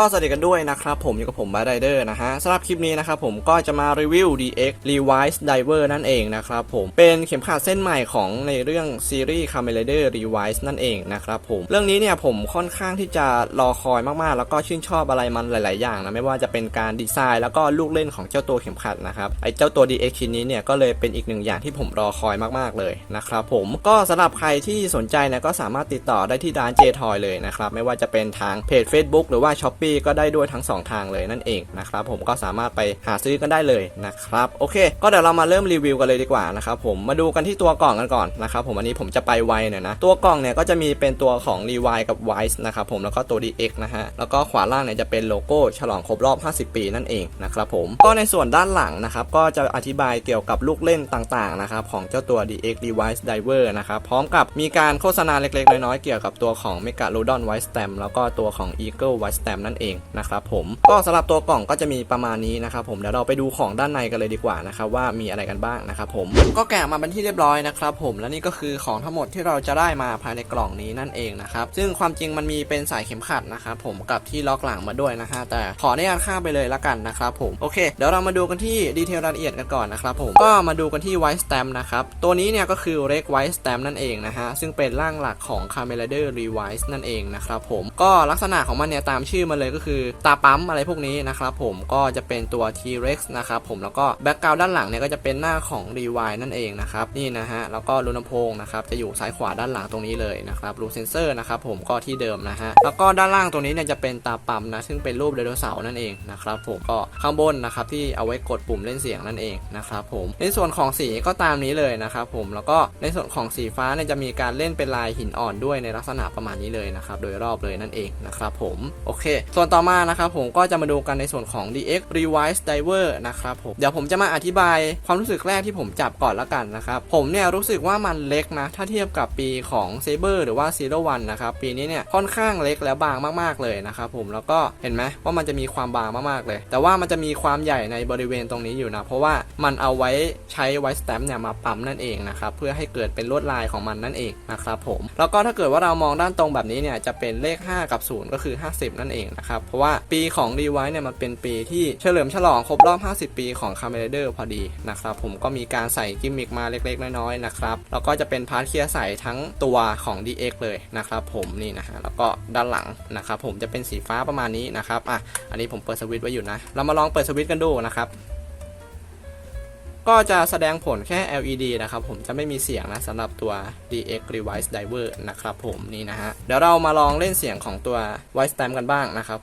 ก็สวัสดีกันด้วยนะครับผมอยู่กับผมบาร์ไรเดอร์นะฮะสำหรับคลิปนี้นะครับผมก็จะมารีวิว DX Revise Diver นั่นเองนะครับผมเป็นเข็มขัดเส้นใหม่ของในเรื่องซีรีส์ Kamen Rider Revise นั่นเองนะครับผมเรื่องนี้เนี่ยผมค่อนข้างที่จะรอคอยมากๆ แล้วก็ชื่นชอบอะไรมันหลาย ๆ อย่างนะไม่ว่าจะเป็นการดีไซน์แล้วก็ลูกเล่นของเจ้าตัวเข็มขัดนะครับไอเจ้าตัว DX ชิ้นนี้เนี่ยก็เลยเป็นอีกหนึ่งอย่างที่ผมรอคอยมากๆเลยนะครับผมก็สำหรับใครที่สนใจนี่ยก็สามารถติดต่อได้ที่ร้าน J Toy เลยนะครับไม่ว่าจะเป็นทางเพจ Facebook หรือว่า Shopee ก็ได้ด้วยทั้ง 2 ทางเลยนั่นเองนะครับผมก็สามารถไปหาซื้อกันได้เลยนะครับโอเค ก็เดี๋ยวเรามาเริ่มรีวิวกันเลยดีกว่านะครับผมมาดูกันที่ตัวกล่องกันก่อนนะครับผมอันนี้ผมจะไปไวหน่อยนะตัวกล่องเนี่ยก็จะมีเป็นตัวของ r e v i กับ Wise นะครับผมแล้วก็ตัว DX นะฮะแล้วก็ขวาล่างเนี่ยจะเป็นโลโก้ฉลองครบรอบ 50 ปีนั่นเองนะครับผมก็ในส่วนด้านหลังนะครับก็จะอธิบายเกี่ยวกับลูกเล่นต่างๆนะครับของเจ้าตัว DX Device Diver นะครับพร้อมกับมีการโฆษณาเล็กๆ น้อยๆเกี่ยวกับตัวของ Megalodon White Stamp แล้วก็ตัวของ Eagle White Stamp นั่นเองนะครับผมก็สำหรับตัวกล่องก็จะมีประมาณนี้นะครับผมเดี๋ยวเราไปดูของด้านในกันเลยดีกว่านะครับว่ามีอะไรกันบ้างนะครับผมก็แกะมาเป็นที่เรียบร้อยนะครับผมและนี่ก็คือของทั้งหมดที่เราจะได้มาภายในกล่องนี้นั่นเองนะครับซึ่งความจริงมันมีเป็นสายเข็มขัดนะครับผมกับที่ล็อกหลังมาด้วยนะฮะแต่ขออนุญาตข้ามไปเลยละกันนะครับผมโอเคเดี๋ยวเรามาดูกันที่ดีเทลรายละเอียดกันก่อนนะครับผมก็มาดูกันที่ White Stamp นะครับตัวนี้เนี่ยก็คือ Red White Stamp นั่นเองนะฮะซึ่งเป็นร่างหลักของ Kamen Rider Revise นั่นเองนะครับผมก็ลักษณะของมันเนี่ยตามชื่อมันเลยก็คือตาปั๊มอะไรพวกนี้นะครับผมก็จะเป็นตัว T-Rex นะครับผมแล้วก็แบ็กกราวด้านหลังเนี่ยก็จะเป็นหน้าของ Rewind นั่นเองนะครับนี่นะฮะแล้วก็รูลำโพงนะครับจะอยู่ซ้ายขวาด้านหลังตรงนี้เลยนะครับรูเซนเซอร์นะครับผมก็ที่เดิมนะฮะแล้วก็ด้านล่างตรงนี้เนี่ยจะเป็นตาปั๊มนะซึ่งเป็นรูปไดโนเสาร์นั่นเองนะครับผมก็ข้างบนนะครับที่เอาไว้กดปุ่มเล่นเสียงนั่นเองนะครับผมในส่วนของสีก็ตามนี้เลยนะครับผมแล้วก็ในส่วนของสีฟ้าเนี่ยจะมีการเล่นเป็นลายหินอ่อนด้วยในลักษณะประมาณนี้เลยนะครับโดยรอบเลยนั่นเองนะครับผมโอเคส่วนต่อมานะครับผมก็จะมาดูกันในส่วนของ DX Revise Diver นะครับผมเดี๋ยวผมจะมาอธิบายความรู้สึกแรกที่ผมจับก่อนละกันนะครับผมเนี่ยรู้สึกว่ามันเล็กนะ ถ้าเทียบกับปีของ Saber หรือว่า Zero One นะครับปีนี้เนี่ยค่อนข้างเล็กแล้วบางมากๆเลยนะครับผมแล้วก็เห็นไหมว่ามันจะมีความบางมากๆเลย แต่ว่ามันจะมีความใหญ่ในบริเวณตรงนี้อยู่นะ เพราะว่ามันเอาไว้ใช้ไวสแตมป์เนี่ยมาปั๊มนั่นเองนะครับเพื่อให้เกิดเป็นลวดลายของมันนั่นเองนะครับผมแล้วก็ถ้าเกิดว่าเรามองด้านตรงแบบนี้เนี่ยจะเป็นเลข 5 กับ 0 ก็คือ 50 นั่นเองนะครับ เพราะว่าปีของรีไวเนี่ยมันเป็นปีที่เฉลิมฉลองครบรอบ 50 ปีของ c a m e r a d e r พอดีนะครับ ผมก็มีการใส่กิมมิกมาเล็กๆ น้อยๆนะครับ แล้วก็จะเป็นพาร์ทเคลียร์ใส่ทั้งตัวของ DX เลยนะครับผมนี่นะฮะแล้วก็ด้านหลังนะครับผมจะเป็นสีฟ้าประมาณนี้นะครับอะอันนี้ผมเปิดสวิตช์ไว้อยู่นะ เรามาลองเปิดสวิตช์กันดูนะครับ ก็จะแสดงผลแค่ LED นะครับผมจะไม่มีเสียงนะสำหรับตัว DX Revise Diver นะครับผมนี่นะฮะเดี๋ยวเรามาลองเล่นเสียงของตัว White Stamp กันบ้างนะครับ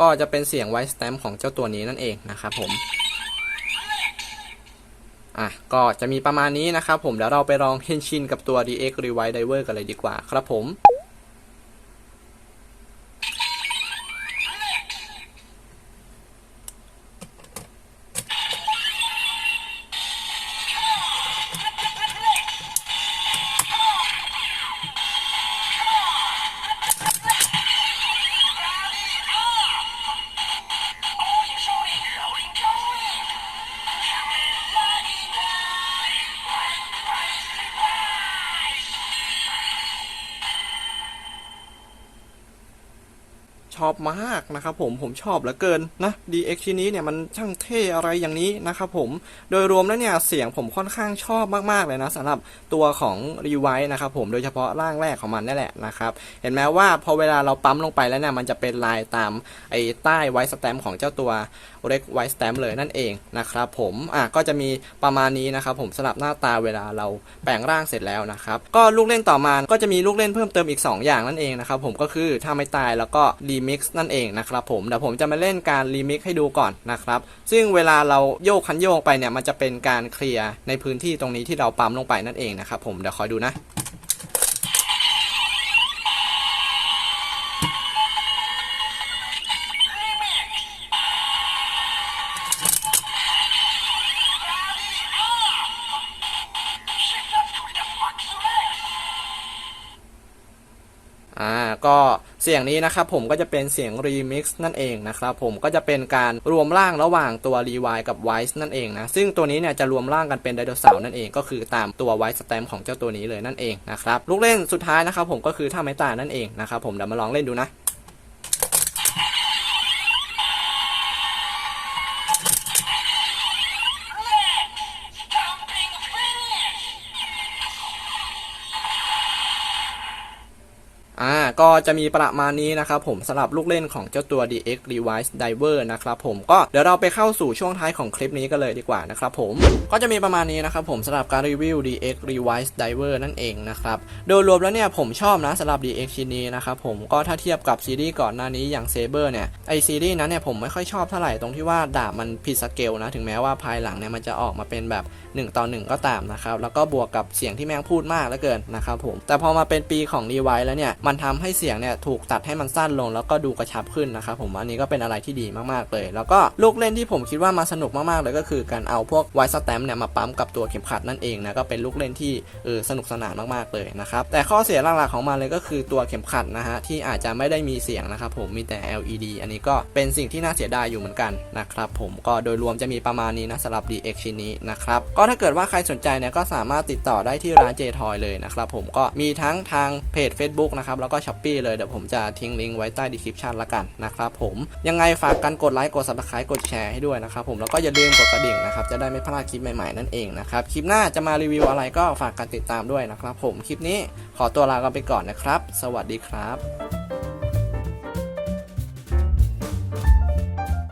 ก็จะเป็นเสียง White Stamp ของเจ้าตัวนี้นั่นเองนะครับผมอะก็จะมีประมาณนี้นะครับผมเดี๋ยวเราไปลองเฮนชินกับตัว DX Revise Diver กันเลยดีกว่าครับผม อบมากนะครับผมผมชอบเหลือเกินนะ DX ชิ้นนี้เนี่ยมันช่างเท่อะไรอย่างนี้นะครับผมโดยรวมแล้วเนี่ยเสียงผมค่อนข้างชอบมากๆเลยนะสำหรับตัวของ r e v i นะครับผมโดยเฉพาะร่างแรกของมันนี่แหละนะครับเห็นไหมว่าพอเวลาเราปั๊มลงไปแล้วเนี่ยมันจะเป็นลายตามไอ้ใต้ไวสแตมของเจ้าตัวเร็กไวสแตมเลยนั่นเองนะครับผมอะก็จะมีประมาณนี้นะครับผมสำหรับหน้าตาเวลาเราแปลงร่างเสร็จแล้วนะครับก็ลูกเล่นต่อมาก็จะมีลูกเล่นเพิ่มเติมอีก 2 อย่างนั่นเองนะครับผมก็คือถ้าไม่ตายแล้วก็รีมิกซ์นั่นเองนะครับผมเดี๋ยวผมจะมาเล่นการรีมิกให้ดูก่อนนะครับ ซึ่งเวลาเราโยกคันโยกไปเนี่ยมันจะเป็นการเคลียร์ในพื้นที่ตรงนี้ที่เราปั๊มลงไปนั่นเองนะครับผมเดี๋ยวคอยดูนะอ่าก็ เสียงนี้นะครับผมก็จะเป็นเสียงรีมิกซ์นั่นเองนะครับผมก็จะเป็นการรวมร่างระหว่างตัวรีวายกับไวส์นั่นเองนะซึ่งตัวนี้เนี่ยจะรวมร่างกันเป็นไดโนเสาร์นั่นเองก็คือตามตัวไวส์สแตมของเจ้าตัวนี้เลยนั่นเองนะครับลูกเล่นสุดท้ายนะครับผมก็คือท่าไม้ตายนั่นเองนะครับผมเดี๋ยวมาลองเล่นดูนะ ก็จะมีประมาณนี้นะครับผมสำหรับลูกเล่นของเจ้าตัว DX Revise Diver นะครับผมก็เดี๋ยวเราไปเข้าสู่ช่วงท้ายของคลิปนี้กันเลยดีกว่านะครับผมก็จะมีประมาณนี้นะครับผมสำหรับการรีวิว DX Revise Diver นั่นเองนะครับโดยรวมแล้วเนี่ยผมชอบนะสำหรับ DX ชิ้นนี้นะครับผมก็ถ้าเทียบกับซีรีส์ก่อนหน้านี้อย่าง Saber เนี่ยไอซีรีส์นั้นเนี่ยผมไม่ค่อยชอบเท่าไหร่ตรงที่ว่าดาบมันผิดสเกลนะถึงแม้ว่าภายหลังเนี่ยมันจะออกมาเป็นแบบ 1 ต่อ 1 ก็ตามนะครับแล้วก็บวกกับเสียงที่แม่งพูดมากเหลือเกินนะครับผมแต่พอมาเป็นปีของรีไวแล้วเนี่ยมันทำให้เสียงเนี่ยถูกตัดให้มันสั้นลง แล้วก็ดูกระชับขึ้นนะครับผมอันนี้ก็เป็นอะไรที่ดีมากๆเลย แล้วก็ลูกเล่นที่ผมคิดว่ามาสนุกมากๆเลยก็คือการเอาพวกไวสแตมเนี่ยมาปั๊มกับตัวเข็มขัดนั่นเองนะก็เป็นลูกเล่นที่เออสนุกสนานมากๆเลยนะครับแต่ข้อเสียหลักๆของมันเลยก็คือตัวเข็มขัดนะฮะที่อาจจะไม่ได้มีเสียงนะครับผมมีแต่ LED อันนี้ก็เป็นสิ่งที่น่าเสียดายอยู่เหมือนกันนะครับผมก็โดยรวมจะมีประมาณนี้นะสำหรับ DX ชิ้นนี้นะครับก็ถ้าเกิดว่าใครสนใจเนี่ยก็สามารถติดต่อได้ที่ร้าน J Toy เลยนะครับผมก็มีทั้งทางเพจ Facebook นะครับแล้วก็ s h อ p ปี้เลยเดี๋ยวผมจะทิ้งลิงก์ไว้ใต้ดีคริปชันละกันนะครับผมยังไงฝากกันกดไลค์กดซับสไครต์กดแชร์ให้ด้วยนะครับผมแล้วก็อย่าลืมกดกระดิ่งนะครับจะได้ไม่พลาดคลิปใหม่ๆนั่นเองนะครับคลิปหน้าจะมารีวิวอะไรก็ฝากกันติดตามด้วยนะครับผมคลิปนี้ขอตัวลากันไปก่อนนะครับ สวัสดีครับ